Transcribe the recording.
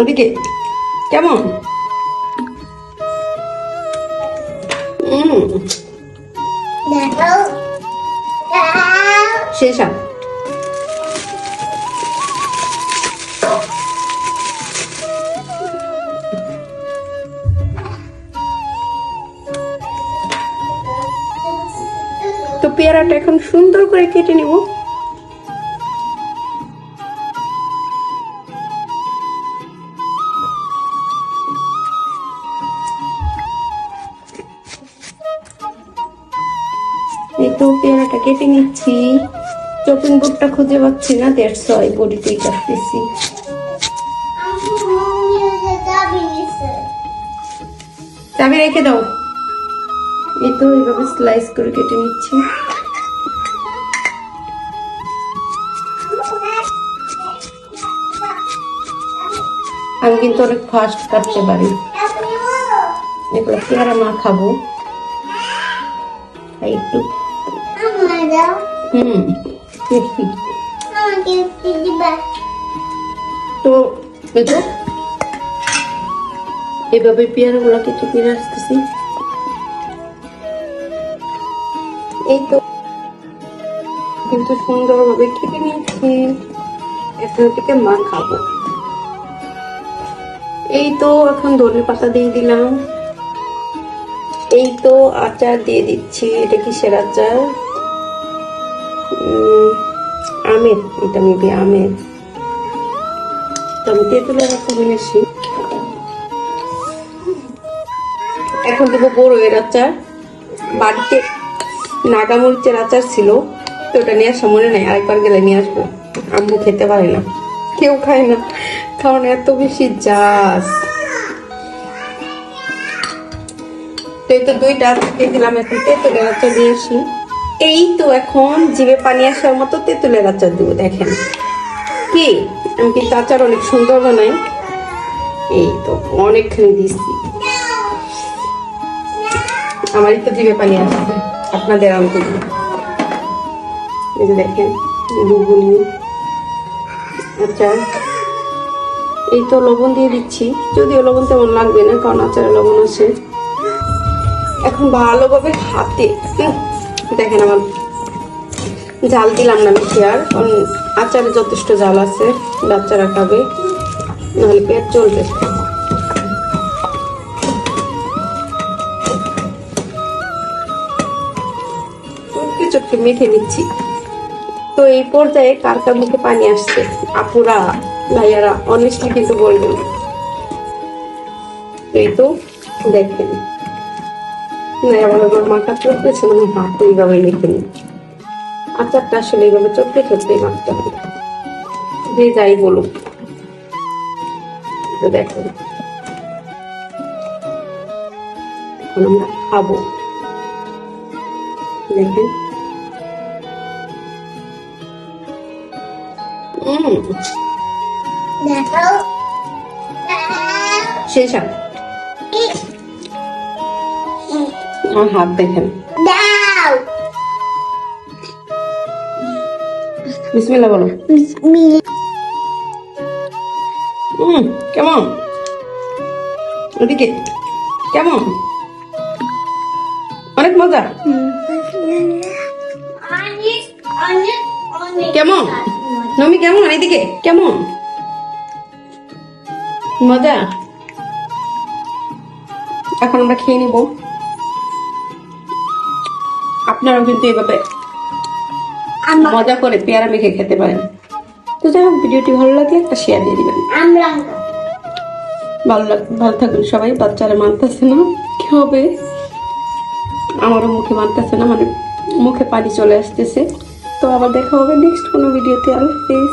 ওদিকে কেমন? শেষ আপ তো পেয়ারাটা এখন সুন্দর করে কেটে নিব। পেয়ারাটা কেটে নিচ্ছি। চপিং বোর্ডটা খুঁজে পাচ্ছি না, দেড়শো এই বডিতেই কাটতেছি। চাবি রেখে দাও। এই তো এইভাবে স্লাইস করে কেটে নিচ্ছি। আমি কিন্তু অনেক ফাস্ট কাটতে পারি। এগুলো পেয়ারা মা খাব। তাই একটু হুম দেখি তো এই তো এভাবে পেয়ারা গুলা কেটে ফিরে আসতেছি। এই তো। কিন্তু সুন্দরভাবে নিয়েছি। এখন থেকে মা খাব। এই তো এখন ধনে পাতা দিয়ে দিলাম। এই তো আচার দিয়ে দিচ্ছি। এটা কিসের আচার? উম, আমের, এটা মেবি আমের। আমি তেঁতুলের আচার নিয়ে এখন দেবো বড়োয়ের আচার। বাড়িতে নাগামরিচের আচার ছিল, তো ওটা নিয়ে আসা মনে নাই, আরেকবার গেলে নিয়ে আসব। আম্মু খেতে পারে না। কেউ খায় না, কারণ এত বেশি জাস। তো এই তো দুইটা আচার দিলাম, এখন তেঁতুলের আচার দিয়ে আসি। এই তো এখন জিভে পানি আসার মতো তেঁতুলের আচার দেবো, দেখেন। কি? আমি কিন্তু আচার অনেক সুন্দর বানাই। এই তো, অনেকখানি দিচ্ছি আমারই তো জিভে পানি আসছে, আপনাদের আমি তো এই দেখেন গুগলি আচার। এই তো লবণ দিয়ে দিচ্ছি, যদিও লবণ তেমন লাগবে না, কারণ আচারে লবণ আছে। এখন ভালোভাবে হাতে দেখেন আমার জাল দিলাম না বেশি আর? কারণ আচারে যথেষ্ট জাল আছে, বাচ্চারা খাবে, নাহলে পেট চলবে। চটকে চটকে মেখে নিচ্ছি। তো এই পর্যায়ে কার কার মুখে পানি আসছে? আপুরা, ভাইয়ারা অনেস্টলি কিন্তু বলবেন এই তো দেখবেন আমার মাথা চলতেছে মানে হাত এইভাবে মেখে নি আচারটা আসলে এইভাবে চটকে চটকে মাখতে হবে যে যাই বলুক। তো দেখো। এখন আমরা খাব। দেখেন। শেষ আর আমার হাত দেখেন। দাও। বিসমিল্লাহ বলো। উম, কেমন? ওদিকে কেমন? অনেক মজা। কেমন? নমি কেমন? এদিকে কেমন? মজা? এখন আমরা খেয়ে নিব। আপনারাও কিন্তু এভাবে মজা করে পেয়ারা মেখে খেতে পারেন। তো যাই হোক ভিডিওটি ভালো লাগলে একটা শেয়ার দিয়ে দিবেন। ভালো লাগ ভালো থাকবেন সবাই বাচ্চারা মানতেছে না কি হবে? আমারও মুখে মানতেছে না মানে মুখে পানি চলে আসতেছে। তো আবার দেখা হবে নেক্সট কোনো ভিডিওতে আল্লাহ হাফিজ।